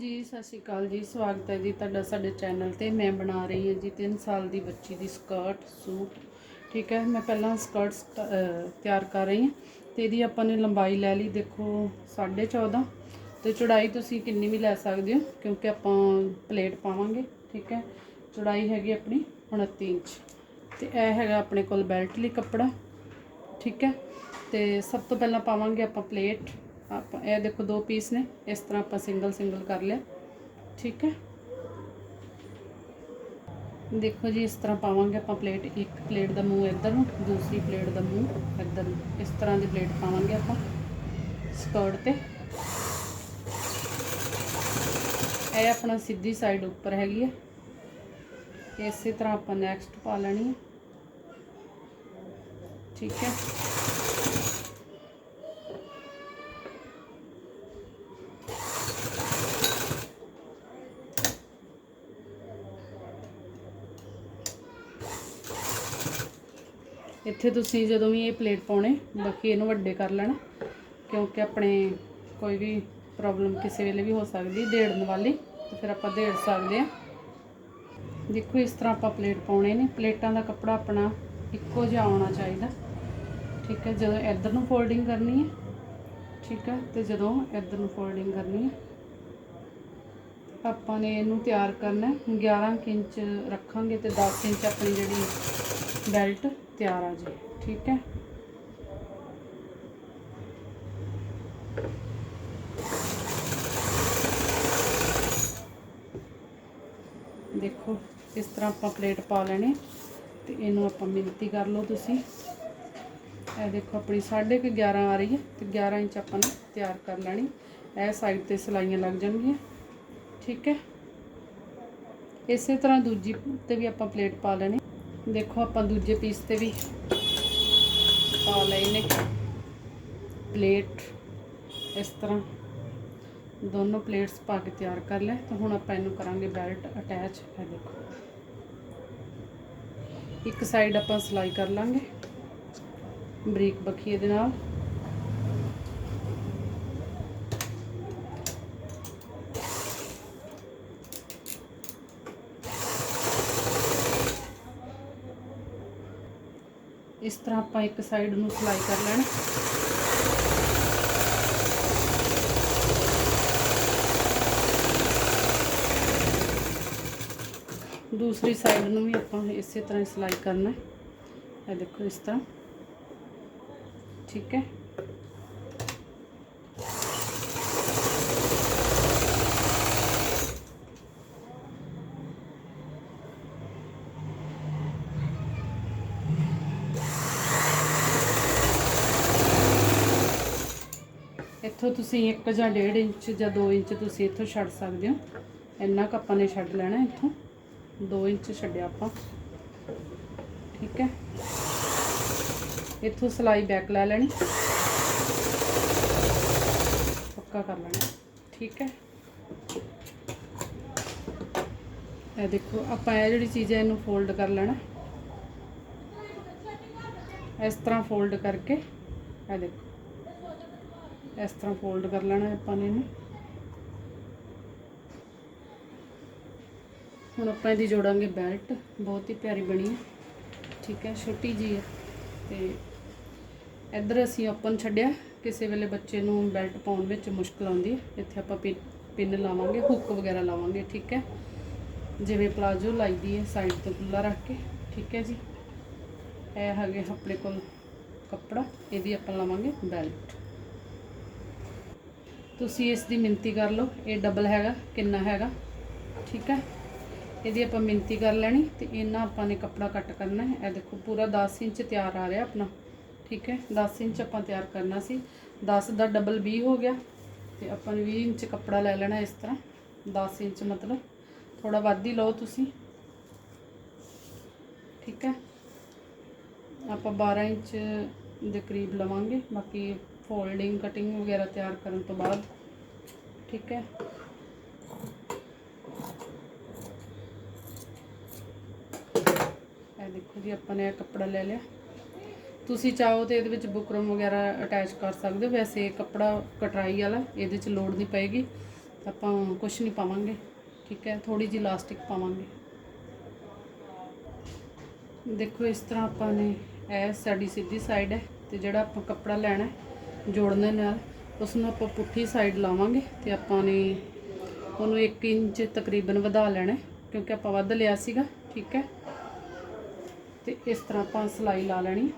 ਜੀ, ਸਤਿ ਸ਼੍ਰੀ ਅਕਾਲ ਜੀ, ਸਵਾਗਤ ਹੈ ਜੀ ਤੁਹਾਡਾ ਸਾਡੇ ਚੈਨਲ ਤੇ। ਮੈਂ ਬਣਾ ਰਹੀ ਹਾਂ ਜੀ 3 ਸਾਲ ਦੀ ਬੱਚੀ ਦੀ ਸਕਰਟ, ਸੂਟ, ਠੀਕ ਹੈ? ਮੈਂ ਪਹਿਲਾਂ ਸਕਰਟ ਤਿਆਰ ਕਰ ਰਹੀ ਹਾਂ ਤੇ ਇਹਦੀ ਆਪਾਂ ਨੇ ਲੰਬਾਈ ਲੈ ਲਈ, ਦੇਖੋ 14.5 ਤੇ ਚੌੜਾਈ ਤੁਸੀਂ ਕਿੰਨੀ ਵੀ ਲੈ ਸਕਦੇ ਹੋ, ਕਿਉਂਕਿ ਆਪਾਂ ਪਲੇਟ ਪਾਵਾਂਗੇ, ਠੀਕ ਹੈ? ਚੌੜਾਈ ਹੈਗੀ ਆਪਣੀ 29 ਇੰਚ। ਤੇ ਇਹ ਹੈਗਾ ਆਪਣੇ ਕੋਲ ਬੈਲਟ ਲਈ ਕੱਪੜਾ, ਠੀਕ ਹੈ? ਤੇ ਸਭ ਤੋਂ ਪਹਿਲਾਂ ਪਾਵਾਂਗੇ ਆਪਾਂ ਪਲੇਟ। ਆਪਾਂ, ਇਹ ਦੇਖੋ ਦੋ ਪੀਸ ਨੇ, ਇਸ ਤਰ੍ਹਾਂ ਆਪਾਂ ਸਿੰਗਲ ਸਿੰਗਲ ਕਰ ਲਿਆ। ਠੀਕ ਹੈ? ਦੇਖੋ ਜੀ, ਇਸ ਤਰ੍ਹਾਂ ਪਾਵਾਂਗੇ ਆਪਾਂ ਪਲੇਟ, ਇੱਕ ਪਲੇਟ ਦਾ ਮੂੰਹ ਇੱਧਰ ਨੂੰ, ਦੂਸਰੀ ਪਲੇਟ ਦਾ ਮੂੰਹ ਇੱਧਰ ਨੂੰ। ਇਸ ਤਰ੍ਹਾਂ ਦੀ ਪਲੇਟ ਪਾਵਾਂਗੇ ਆਪਾਂ, ਸਕਰਟ ਤੇ। ਇਹ ਆਪਣਾ ਸਿੱਧੀ ਸਾਈਡ ਉੱਪਰ ਹੈਗੀ ਹੈ। ਇਸੇ ਤਰ੍ਹਾਂ ਆਪਾਂ ਨੈਕਸਟ ਪਾ ਲੈਣੀ ਹੈ। ਠੀਕ ਹੈ? ਇੱਥੇ ਤੁਸੀਂ ਜਦੋਂ ਵੀ ਇਹ ਪਲੇਟ ਪਾਉਣੇ, ਬਾਕੀ ਇਹਨੂੰ ਵੱਡੇ ਕਰ ਲੈਣਾ, ਕਿਉਂਕਿ ਆਪਣੇ ਕੋਈ ਵੀ ਪ੍ਰੋਬਲਮ ਕਿਸੇ ਵੇਲੇ ਵੀ ਹੋ ਸਕਦੀ ਦੇੜਨ ਵਾਲੀ, ਤੇ ਫਿਰ ਆਪਾਂ ਦੇੜ ਸਕਦੇ ਆ ਦੇਖੋ, ਇਸ ਤਰ੍ਹਾਂ ਆਪਾਂ ਪਲੇਟ ਪਾਉਣੇ ਨੇ ਪਲੇਟਾਂ ਦਾ ਕੱਪੜਾ ਆਪਣਾ ਇੱਕੋ ਜਿਹਾ ਆਉਣਾ ਚਾਹੀਦਾ। ਠੀਕ ਹੈ, ਜਦੋਂ ਇੱਧਰ ਨੂੰ ਫੋਲਡਿੰਗ ਕਰਨੀ ਹੈ, ਠੀਕ ਹੈ, ਤੇ ਜਦੋਂ ਇੱਧਰ ਨੂੰ ਫੋਲਡਿੰਗ ਕਰਨੀ ਹੈ ਆਪਾਂ ਨੇ ਇਹਨੂੰ ਤਿਆਰ ਕਰਨਾ ਹੈ। 11 ਕੁ ਇੰਚ ਰੱਖਾਂਗੇ ਤੇ 10 ਇੰਚ ਆਪਣੀ ਜਿਹੜੀ ਬੈਲਟ ਤਿਆਰ ਆ ਜੇ ਠੀਕ ਹੈ? ਦੇਖੋ, ਇਸ ਤਰ੍ਹਾਂ ਆਪਾਂ ਪਲੇਟ ਪਾ ਲੈਣੇ ਤੇ ਇਹਨੂੰ ਆਪਾਂ ਮਿਣਤੀ ਕਰ ਲਓ ਤੁਸੀਂ। ਇਹ ਦੇਖੋ, ਆਪਣੀ 11.5 ਆ ਰਹੀ ਹੈ ਤੇ 11 ਇੰਚ ਆਪਾਂ ਨੇ ਤਿਆਰ ਕਰ ਲੈਣੀ। ਇਹ ਸਾਈਡ ਤੇ ਸਲਾਈਆਂ ਲੱਗ ਜਾਣਗੀਆਂ। ਠੀਕ ਹੈ। ਇਸੇ ਤਰ੍ਹਾਂ ਦੂਜੀ ਤੇ ਵੀ ਆਪਾਂ ਪਲੇਟ ਪਾ ਲੈਣੀ। ਦੇਖੋ ਆਪਾਂ ਦੂਜੇ ਪੀਸ ਤੇ ਵੀ ਪਾ ਲਏ ਨੇ। ਪਲੇਟ ਇਸ ਤਰ੍ਹਾਂ ਦੋਨੋਂ ਪਲੇਟਸ ਪਾ ਕੇ ਤਿਆਰ ਕਰ ਲੈ ਤਾਂ ਹੁਣ ਆਪਾਂ ਇਹਨੂੰ ਕਰਾਂਗੇ ਬੈਲਟ ਅਟੈਚ ਇਹ ਦੇਖੋ। ਇੱਕ ਸਾਈਡ ਆਪਾਂ ਸਲਾਈ ਕਰ ਲਾਂਗੇ ਬਰੀਕ ਬਖੀਏ ਦੇ ਨਾਲ ਇਸ ਤਰ੍ਹਾਂ ਆਪਾਂ ਇੱਕ ਸਾਈਡ ਨੂੰ ਸਲਾਈ ਕਰ ਲੈਣਾ। ਦੂਸਰੀ ਸਾਈਡ ਨੂੰ ਵੀ ਆਪਾਂ ਇਸੇ ਤਰ੍ਹਾਂ ਹੀ ਸਲਾਈ ਕਰਨਾ ਹੈ। ਇਹ ਦੇਖੋ ਇਸ ਤਰ੍ਹਾਂ। ਠੀਕ ਹੈ। ਇੱਥੋਂ ਤੁਸੀਂ 1 ਜਾਂ 1.5 ਇੰਚ ਜਾਂ 2 ਇੰਚ ਤੁਸੀਂ ਇੱਥੋਂ ਛੱਡ ਸਕਦੇ ਹੋ। ਇੰਨਾ ਕੁ ਆਪਾਂ ਨੇ ਛੱਡ ਲੈਣਾ ਇੱਥੋਂ। 2 ਇੰਚ ਛੱਡਿਆ ਆਪਾਂ। ਠੀਕ ਹੈ। ਇੱਥੋਂ ਸਲਾਈ ਬੈਕ ਲੈ ਲੈਣੀ। ਪੱਕਾ ਕਰ ਲੈਣਾ। ਠੀਕ ਹੈ। ਇਹ ਦੇਖੋ, ਆਪਾਂ ਇਹ ਜਿਹੜੀ ਚੀਜ਼ ਹੈ, ਇਹਨੂੰ ਫੋਲਡ ਕਰ ਲੈਣਾ। ਇਸ ਤਰ੍ਹਾਂ ਫੋਲਡ ਕਰਕੇ, ਇਹ ਦੇਖੋ। ਇਸ ਤਰ੍ਹਾਂ ਫੋਲਡ ਕਰ ਲੈਣਾ ਆਪਾਂ ਨੇ ਇਹਨੂੰ। ਹੁਣ ਆਪਾਂ ਇਹਦੀ ਜੋੜਾਂਗੇ ਬੈਲਟ ਬਹੁਤ ਹੀ ਪਿਆਰੀ ਬਣੀ ਹੈ। ਠੀਕ ਹੈ, ਛੋਟੀ ਜੀ ਹੈ ਤੇ ਇੱਧਰ ਅਸੀਂ ਓਪਨ ਛੱਡਿਆ। ਕਿਸੇ ਵੇਲੇ ਬੱਚੇ ਨੂੰ ਬੈਲਟ ਪਾਉਣ ਵਿੱਚ ਮੁਸ਼ਕਲ ਆਉਂਦੀ ਹੈ। ਇੱਥੇ ਆਪਾਂ ਪਿ- ਪਿੰਨ ਲਾਵਾਂਗੇ ਹੁੱਕ ਵਗੈਰਾ ਲਾਵਾਂਗੇ, ਠੀਕ ਹੈ। ਜਿਵੇਂ ਪਲਾਜੋ ਲਾਈਦੀ ਹੈ ਸਾਈਡ ਤੋਂ ਖੁੱਲਾ ਰੱਖ ਕੇ, ਠੀਕ ਹੈ ਜੀ। ਇਹ ਹੈਗੇ ਆਪਣੇ ਕੋਲ ਕੱਪੜਾ ਇਹਦੀ ਆਪਾਂ ਲਾਵਾਂਗੇ ਬੈਲਟ ਤੁਸੀਂ ਇਸ ਦੀ ਮਿੰਤੀ ਕਰ ਲਓ, ਇਹ ਡਬਲ ਹੈਗਾ, ਕਿੰਨਾ ਹੈਗਾ, ਠੀਕ ਹੈ? ਇਹਦੀ ਆਪਾਂ ਮਿੰਤੀ ਕਰ ਲੈਣੀ ਤੇ ਇਹਨਾਂ ਆਪਾਂ ਨੇ ਕੱਪੜਾ ਕੱਟ ਕਰਨਾ ਹੈ। ਇਹ ਦੇਖੋ, ਪੂਰਾ 10 ਇੰਚ ਤਿਆਰ ਆ ਰਿਹਾ ਆਪਣਾ, ਠੀਕ ਹੈ? 10 ਇੰਚ ਆਪਾਂ ਤਿਆਰ ਕਰਨਾ ਸੀ। 10 ਦਾ ਡਬਲ 20 ਹੋ ਗਿਆ ਤੇ ਆਪਾਂ ਨੇ 20 ਇੰਚ ਕੱਪੜਾ ਲੈ ਲੈਣਾ ਇਸ ਤਰ੍ਹਾਂ। 10 ਇੰਚ ਮਤਲਬ ਥੋੜਾ ਵੱਧ ਹੀ ਲਓ ਤੁਸੀਂ, ਠੀਕ ਹੈ? ਆਪਾਂ 12 ਇੰਚ ਦੇ ਕਰੀਬ ਲਵਾਂਗੇ, ਬਾਕੀ ਫੋਲਡਿੰਗ ਕਟਿੰਗ ਵਗੈਰਾ ਤਿਆਰ ਕਰਨ ਤੋਂ ਬਾਅਦ। ਠੀਕ ਹੈ। ਇਹ ਦੇਖੋ ਜੀ ਆਪਾਂ ਨੇ ਇਹ ਕੱਪੜਾ ਲੈ ਲਿਆ। ਤੁਸੀਂ ਚਾਹੋ ਤੇ ਇਹਦੇ ਵਿੱਚ ਬੁਕਰਮ ਵਗੈਰਾ ਅਟੈਚ ਕਰ ਸਕਦੇ ਹੋ। ਵੈਸੇ ਇਹ ਕੱਪੜਾ ਕਟਰਾਈ ਵਾਲਾ ਇਹਦੇ 'ਚ ਲੋੜ ਨਹੀਂ ਪਏਗੀ। ਆਪਾਂ ਕੁਝ ਨਹੀਂ ਪਾਵਾਂਗੇ। ਠੀਕ ਹੈ ਥੋੜੀ ਜਿਹੀ ਇਲਾਸਟਿਕ ਪਾਵਾਂਗੇ। ਦੇਖੋ ਇਸ ਤਰ੍ਹਾਂ ਆਪਾਂ ਨੇ ਇਹ ਸਾਡੀ ਸਿੱਧੀ ਸਾਈਡ ਹੈ ਤੇ ਜਿਹੜਾ ਆਪਾਂ ਕੱਪੜਾ ਲੈਣਾ ਹੈ, ਜੋੜਨ ਦੇ ਨਾਲ ਉਸ ਨੂੰ ਆਪਾਂ ਪੁੱਠੀ ਸਾਈਡ ਲਾਵਾਂਗੇ ਤੇ ਆਪਾਂ ਨੇ ਉਹਨੂੰ 1 ਇੰਚ ਤਕਰੀਬਨ ਵਧਾ ਲੈਣਾ ਕਿਉਂਕਿ ਆਪਾਂ ਵੱਧ ਲਿਆ ਸੀਗਾ, ਠੀਕ ਹੈ। ਤੇ ਇਸ ਤਰ੍ਹਾਂ ਆਪਾਂ ਸਲਾਈ ਲਾ ਲੈਣੀ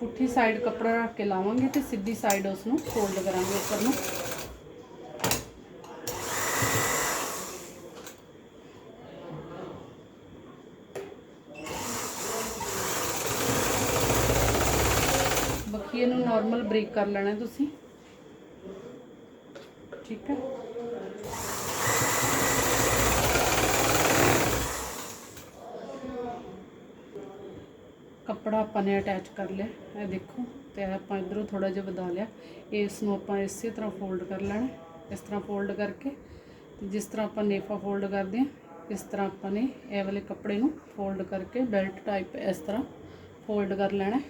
ਪੁੱਠੀ ਸਾਈਡ ਕੱਪੜਾ ਰੱਖ ਕੇ ਲਾਵਾਂਗੇ ਤੇ ਸਿੱਧੀ ਸਾਈਡ ਉਸ ਨੂੰ ਫੋਲਡ ਕਰਾਂਗੇ ਉੱਪਰ ਨੂੰ ਬਖੀਏ ਨੂੰ ਨਾਰਮਲ ਬ੍ਰੇਕ ਕਰ ਲੈਣਾ ਤੁਸੀਂ। ਠੀਕ ਹੈ। ਕੱਪੜਾ ਆਪਾਂ ਨੇ ਅਟੈਚ ਕਰ ਲਿਆ। ਇਹ ਦੇਖੋ, ਤੇ ਇਹ ਆਪਾਂ ਇਧਰੋਂ ਥੋੜਾ ਜਿਹਾ ਵਧਾ ਲਿਆ। ਇਸ ਨੂੰ ਆਪਾਂ ਇਸੇ ਤਰ੍ਹਾਂ ਫੋਲਡ ਕਰ ਲੈਣਾ ਇਸ ਤਰ੍ਹਾਂ ਫੋਲਡ ਕਰਕੇ ਤੇ ਜਿਸ ਤਰ੍ਹਾਂ ਆਪਾਂ ਨੇਫਾ ਫੋਲਡ ਕਰਦੇ ਹਾਂ, ਇਸ ਤਰ੍ਹਾਂ ਆਪਾਂ ਨੇ ਇਹ ਵਾਲੇ ਕੱਪੜੇ ਨੂੰ ਫੋਲਡ ਕਰਕੇ ਬੈਲਟ ਟਾਈਪ ਇਸ ਤਰ੍ਹਾਂ ਫੋਲਡ ਕਰ ਲੈਣਾ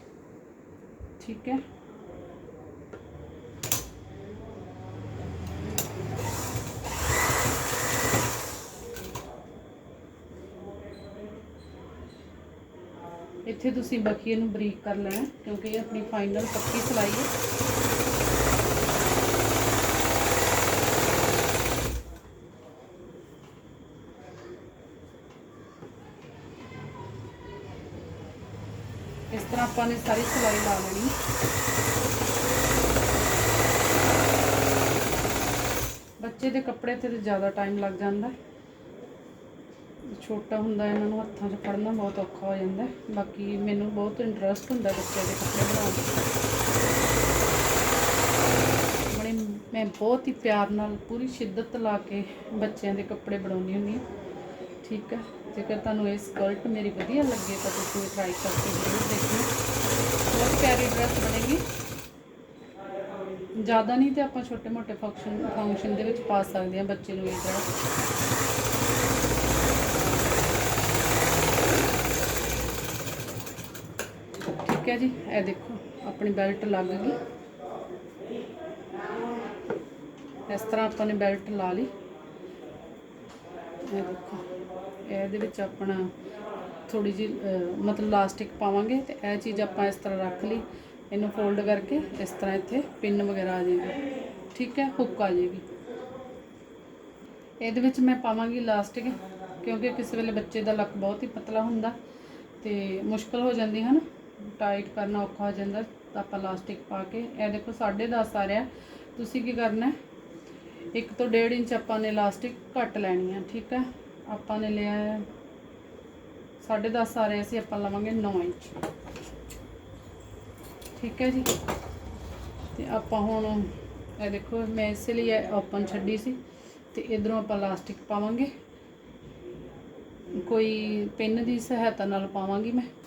ਠੀਕ ਹੈ। ਇੱਥੇ ਤੁਸੀਂ ਬਖੀਏ ਨੂੰ ਬਰੀਕ ਕਰ ਲੈਣਾ ਕਿਉਂਕਿ ਇਹ ਆਪਣੀ ਫਾਈਨਲ ਪੱਕੀ ਸਲਾਈ ਹੈ ਇਸ ਤਰ੍ਹਾਂ ਆਪਾਂ ਨੇ ਸਾਰੀ ਸਲਾਈ ਲਾ ਲੈਣੀ ਬੱਚੇ ਦੇ ਕੱਪੜੇ ਤੇ ਜ਼ਿਆਦਾ ਟਾਈਮ ਲੱਗ ਜਾਂਦਾ ਹੈ। ਛੋਟਾ ਹੁੰਦਾ, ਇਹਨਾਂ ਨੂੰ ਹੱਥਾਂ 'ਚ ਫੜਨਾ ਬਹੁਤ ਔਖਾ ਹੋ ਜਾਂਦਾ। ਬਾਕੀ ਮੈਨੂੰ ਬਹੁਤ ਇੰਟਰਸਟ ਹੁੰਦਾ ਬੱਚਿਆਂ ਦੇ ਕੱਪੜੇ ਬਣਾਉਣ 'ਚ ਬੜੇ ਮੈਂ ਬਹੁਤ ਹੀ ਪਿਆਰ ਨਾਲ ਪੂਰੀ ਸ਼ਿੱਦਤ ਲਾ ਕੇ ਬੱਚਿਆਂ ਦੇ ਕੱਪੜੇ ਬਣਾਉਂਦੀ ਹੁੰਦੀ ਹਾਂ। ਠੀਕ ਹੈ ਜੇਕਰ ਤੁਹਾਨੂੰ ਇਹ ਸਕਰਟ ਮੇਰੀ ਵਧੀਆ ਲੱਗੇ ਤਾਂ ਤੁਸੀਂ ਟਰਾਈ ਕਰਕੇ ਜ਼ਰੂਰ ਦੇਖਣਾ ਬਹੁਤ ਪਿਆਰੀ ਡਰੈਸ ਬਣੇਗੀ। ਜ਼ਿਆਦਾ ਨਹੀਂ ਤੇ ਆਪਾਂ ਛੋਟੇ ਮੋਟੇ ਫੰਕਸ਼ਨ ਫੰਕਸ਼ਨ ਦੇ ਵਿੱਚ ਪਾ ਸਕਦੇ ਹਾਂ ਬੱਚੇ ਨੂੰ ਇਹ ਡਰੈਸ ਹੈ ਜੀ, ਇਹ ਦੇਖੋ, ਆਪਣੀ ਬੈਲਟ ਲੱਗ ਗਈ। ਇਸ ਤਰ੍ਹਾਂ ਆਪਾਂ ਨੇ ਬੈਲਟ ਲਾ ਲਈ। ਇਹ ਦੇਖੋ, ਇਹਦੇ ਵਿੱਚ ਆਪਣਾ ਥੋੜੀ ਜੀ ਮਤਲਬ ਲਾਸਟਿਕ ਪਾਵਾਂਗੇ ਤੇ ਇਹ ਚੀਜ਼ ਆਪਾਂ ਇਸ ਤਰ੍ਹਾਂ ਰੱਖ ਲਈ। ਇਹਨੂੰ ਫੋਲਡ ਕਰਕੇ ਇਸ ਤਰ੍ਹਾਂ ਇੱਥੇ ਪਿੰਨ ਵਗੈਰਾ ਆ ਜਾਏਗੀ। ਠੀਕ ਹੈ ਹੁੱਕ ਆ ਜਾਏਗੀ। ਇਹਦੇ ਵਿੱਚ ਮੈਂ ਪਾਵਾਂਗੀ ਲਾਸਟਿਕ ਕਿਉਂਕਿ ਕਿਸੇ ਵੇਲੇ ਬੱਚੇ ਦਾ ਲੱਕ ਬਹੁਤ ਹੀ ਪਤਲਾ ਹੁੰਦਾ ਤੇ ਮੁਸ਼ਕਲ ਹੋ ਜਾਂਦੀ ਹਨ ਟਾਈਟ ਕਰਨਾ ਔਖਾ ਹੋ ਜਾਂਦਾ, ਤਾਂ ਆਪਾਂ ਲਾਸਟਿਕ ਪਾ ਕੇ, ਇਹ ਦੇਖੋ 10.5 ਆ ਰਿਹਾ। ਤੁਸੀਂ ਕੀ ਕਰਨਾ ਹੈ? ਇੱਕ ਤੋਂ 1.5 ਇੰਚ ਆਪਾਂ ਨੇ ਲਾਸਟਿਕ ਘੱਟ ਲੈਣੀ ਹੈ ਠੀਕ ਹੈ? ਆਪਾਂ ਨੇ ਲਿਆ ਹੈ 10.5 ਆ ਰਿਹਾ ਸੀ, ਆਪਾਂ ਲਵਾਂਗੇ 9 ਇੰਚ। ਠੀਕ ਹੈ ਜੀ? ਤੇ ਆਪਾਂ ਹੁਣ, ਇਹ ਦੇਖੋ, ਮੈਂ ਇਸੇ ਲਈ ਓਪਨ ਛੱਡੀ ਸੀ, ਤੇ ਇਧਰੋਂ ਆਪਾਂ ਲਾਸਟਿਕ ਪਾਵਾਂਗੇ। ਕੋਈ ਪਿੰਨ ਦੀ ਸਹਾਇਤਾ ਨਾਲ ਪਾਵਾਂਗੀ ਮੈਂ।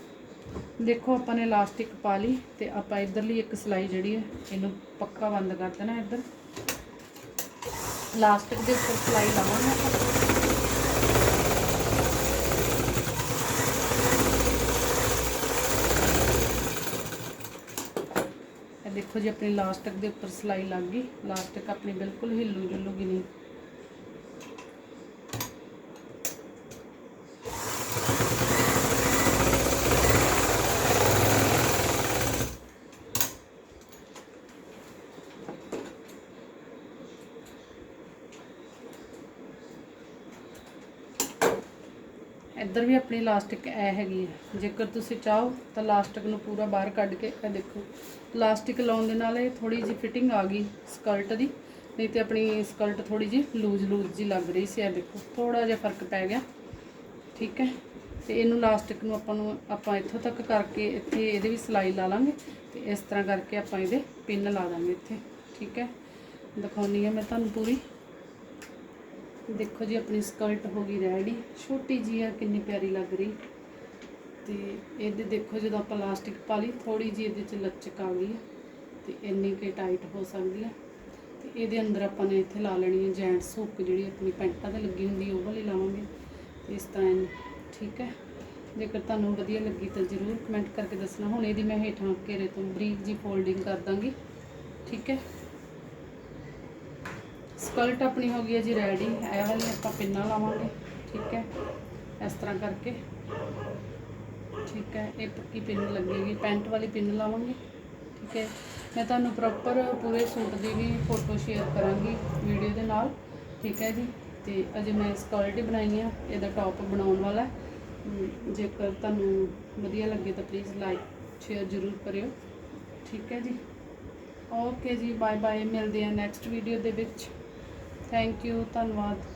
ਦੇਖੋ, ਆਪਾਂ ਨੇ ਲਾਸਟਿਕ ਪਾ ਲਈ ਤੇ ਆਪਾਂ ਇਧਰਲੀ ਇੱਕ ਸਲਾਈ ਜਿਹੜੀ ਹੈ, ਇਹਨੂੰ ਪੱਕਾ ਬੰਦ ਕਰ ਦੇਣਾ ਇੱਧਰ। ਲਾਸਟਿਕ ਦੇ ਉੱਪਰ ਸਲਾਈ ਲਾਵਾਂਗੇ ਆਪਾਂ। ਦੇਖੋ ਜੀ, ਆਪਣੀ ਲਾਸਟਿਕ ਦੇ ਉੱਪਰ ਸਲਾਈ ਲੱਗ ਗਈ। ਲਾਸਟਿਕ ਆਪਣੀ ਬਿਲਕੁਲ ਹਿੱਲੂ ਜੁਲੂਗੀ ਨਹੀਂ। ਇੱਧਰ ਵੀ ਆਪਣੀ ਲਾਸਟਿਕ ਐ ਹੈਗੀ ਹੈ। ਜੇਕਰ ਤੁਸੀਂ ਚਾਹੋ ਤਾਂ ਲਾਸਟਿਕ ਨੂੰ ਪੂਰਾ ਬਾਹਰ ਕੱਢ ਕੇ ਇਹ ਦੇਖੋ। ਲਾਸਟਿਕ ਲਾਉਣ ਦੇ ਨਾਲ ਇਹ ਥੋੜੀ ਜਿਹੀ ਫਿਟਿੰਗ ਆ ਗਈ ਸਕਰਟ ਦੀ। ਨਹੀਂ ਤੇ ਆਪਣੀ ਸਕਰਟ ਥੋੜੀ ਜਿਹੀ ਲੂਜ਼ ਲੂਜ਼ ਜੀ ਲੱਗ ਰਹੀ ਸੀ, ਇਹ ਦੇਖੋ। ਥੋੜਾ ਜਿਹਾ ਫ਼ਰਕ ਪੈ ਗਿਆ। ਠੀਕ ਹੈ? ਤੇ ਇਹਨੂੰ ਲਾਸਟਿਕ ਨੂੰ ਆਪਾਂ ਨੂੰ, ਆਪਾਂ ਇੱਥੋਂ ਤੱਕ ਕਰਕੇ ਇੱਥੇ ਇਹਦੇ ਵੀ ਸਲਾਈ ਲਾ ਲਾਂਗੇ। ਤੇ ਇਸ ਤਰ੍ਹਾਂ ਕਰਕੇ ਆਪਾਂ ਇਹਦੇ ਪਿੰਨ ਲਾ ਦਾਂਗੇ ਇੱਥੇ। ਠੀਕ ਹੈ? ਦਿਖਾਉਣੀ ਹੈ ਮੈਂ ਤੁਹਾਨੂੰ ਪੂਰੀ। ਦੇਖੋ ਜੀ, ਆਪਣੀ ਸਕਰਟ ਹੋ ਗਈ ਰੈਡੀ ਛੋਟੀ ਜੀ ਆ, ਕਿੰਨੀ ਪਿਆਰੀ ਲੱਗ ਰਹੀ। ਤੇ ਇਹਦੇ ਦੇਖੋ, ਜਦੋਂ ਆਪਾਂ ਲਾਸਟਿਕ ਪਾ ਲਈ ਥੋੜੀ ਜੀ ਇਹਦੇ ਚ ਲਚਕ ਆ ਗਈ ਹੈ ਤੇ ਇੰਨੀ ਕਿ ਟਾਈਟ ਹੋ ਸਕਦੀ ਹੈ ਤੇ ਇਹਦੇ ਅੰਦਰ ਆਪਾਂ ਨੇ ਇੱਥੇ ਲਾ ਲੈਣੀ ਹੈ ਜੈਂਟਸ ਹੁੱਕ ਜਿਹੜੀ ਆਪਣੀ ਪੈਂਟਾਂ ਤੇ ਲੱਗੀ ਹੁੰਦੀ ਉਹ ਵਾਲੀ ਲਾਵਾਂਗੇ। ਇਸ ਤਰ੍ਹਾਂ ਠੀਕ ਹੈ ਜੇਕਰ ਤੁਹਾਨੂੰ ਵਧੀਆ ਲੱਗੀ ਤਾਂ ਜ਼ਰੂਰ ਕਮੈਂਟ ਕਰਕੇ ਦੱਸਣਾ। ਹੁਣ ਇਹਦੀ ਮੈਂ ਹੇਠਾਂ ਘੇਰੇ ਤੋਂ ਬਰੀਕ ਜੀ ਫੋਲਡਿੰਗ ਕਰ ਦਾਂਗੀ। ਠੀਕ ਹੈ ਸਕਲਟ ਆਪਣੀ ਹੋ ਗਈ ਹੈ ਜੀ ਰੈਡੀ, ਇਹ ਵਾਲੀ ਆਪਾਂ ਪਿੰਨਾਂ ਲਾਵਾਂਗੇ, ਠੀਕ ਹੈ, ਇਸ ਤਰ੍ਹਾਂ ਕਰਕੇ। ਠੀਕ ਹੈ, ਇਹ ਪੱਕੀ ਪਿੰਨ ਲੱਗੇਗੀ, ਪੈਂਟ ਵਾਲੀ ਪਿੰਨ ਲਾਵਾਂਗੇ, ਠੀਕ ਹੈ। ਮੈਂ ਤੁਹਾਨੂੰ ਪ੍ਰੋਪਰ ਪੂਰੇ ਸੂਟ ਦੀ ਵੀ ਫੋਟੋ ਸ਼ੇਅਰ ਕਰਾਂਗੀ ਵੀਡੀਓ ਦੇ ਨਾਲ, ਠੀਕ ਹੈ ਜੀ। ਤੇ ਅਜੇ ਮੈਂ ਸਕਲਟ ਹੀ ਬਣਾਈ ਆ, ਇਹਦਾ ਟੌਪ ਬਣਾਉਣ ਵਾਲਾ ਜੇਕਰ ਤੁਹਾਨੂੰ ਵਧੀਆ ਲੱਗੇ ਤਾਂ ਪਲੀਜ਼ ਲਾਈਕ ਸ਼ੇਅਰ ਜ਼ਰੂਰ ਕਰਿਓ, ਠੀਕ ਹੈ ਜੀ। ਓਕੇ ਜੀ ਬਾਏ ਬਾਏ ਮਿਲਦੇ ਆ ਨੈਕਸਟ ਵੀਡੀਓ ਦੇ ਵਿੱਚ। ਥੈਂਕ ਯੂ ਧੰਨਵਾਦ।